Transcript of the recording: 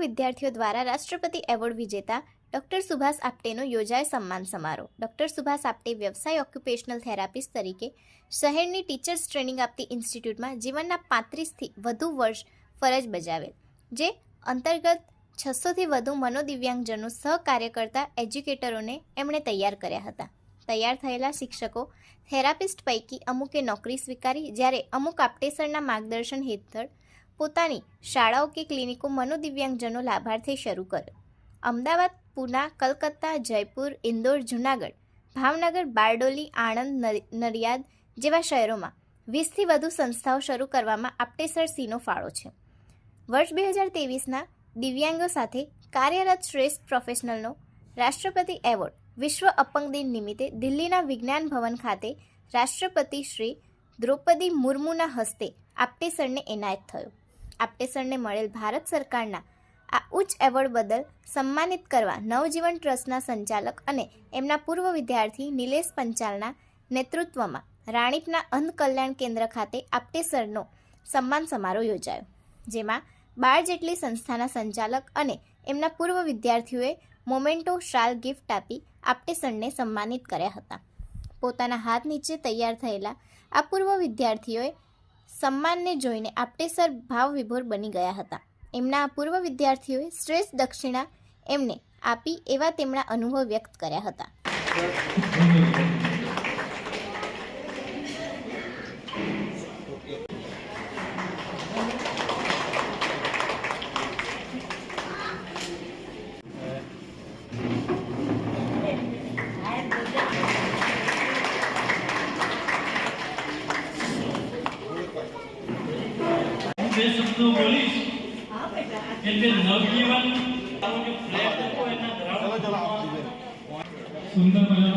વિદ્યાર્થીઓ દ્વારા રાષ્ટ્રપતિ એવોર્ડ વિજેતા ડોક્ટર સુભાષ આપટેનો યોજાય સન્માન સમારોહ. ડોક્ટર સુભાષ આપટે વ્યવસાય ઓક્યુપેશનલ થેરાપિસ્ટ તરીકે શહેરની ટીચર્સ ટ્રેનિંગ આપતી ઇન્સ્ટિટ્યૂટમાં જીવનના પાંત્રીસથી વધુ વર્ષ ફરજ બજાવેલ, જે અંતર્ગત છસોથી વધુ મનોદિવ્યાંગજનો સહકાર્યકર્તા એજ્યુકેટરોને એમણે તૈયાર કર્યા હતા. તૈયાર થયેલા શિક્ષકો થેરાપિસ્ટ પૈકી અમુકે નોકરી સ્વીકારી, જ્યારે અમુક આપટેસરના માર્ગદર્શન હેઠળ પોતાની શાળાઓ કે ક્લિનિકો મનોદિવ્યાંગજનો લાભાર્થે શરૂ કર્યો. અમદાવાદ, પૂના, કલકત્તા, જયપુર, ઇન્દોર, જૂનાગઢ, ભાવનગર, બારડોલી, આણંદ, નર- નડિયાદ જેવા શહેરોમાં વીસથી વધુ સંસ્થાઓ શરૂ કરવામાં આપટેસર સિંહનો ફાળો છે. વર્ષ બે હજાર તેવીસના દિવ્યાંગો સાથે કાર્યરત શ્રેષ્ઠ પ્રોફેશનલનો રાષ્ટ્રપતિ એવોર્ડ વિશ્વ અપંગ દિન નિમિત્તે દિલ્હીના વિજ્ઞાન ભવન ખાતે રાષ્ટ્રપતિ શ્રી દ્રૌપદી મુર્મુના હસ્તે આપટેસરને એનાયત થયો. આપટેસરને મળેલ ભારત સરકારના આ ઉચ્ચ એવોર્ડ બદલ સન્માનિત કરવા નવજીવન ટ્રસ્ટના સંચાલક અને એમના પૂર્વ વિદ્યાર્થી નિલેશ પંચાલના નેતૃત્વમાં રાણીપના અંધ કલ્યાણ કેન્દ્ર ખાતે આપટેસરનો સન્માન સમારોહ યોજાયો. જેમાં બાર જેટલી સંસ્થાના સંચાલક અને એમના પૂર્વ વિદ્યાર્થીઓએ મોમેન્ટો શાલ ગિફ્ટ આપી આપટેસરને સન્માનિત કર્યા હતા. પોતાના હાથ નીચે તૈયાર થયેલા આ પૂર્વ વિદ્યાર્થીઓએ સન્માનને જોઈને આપટેસર ભાવ વિભોર બની ગયા હતા. એમના પૂર્વ વિદ્યાર્થીઓએ શ્રેષ્ઠ દક્ષિણા એમને આપી એવા તેમના અનુભવ વ્યક્ત કર્યા હતા. બે શબ્દો બોલીશ એટલે નવજીવન સુંદર મજાના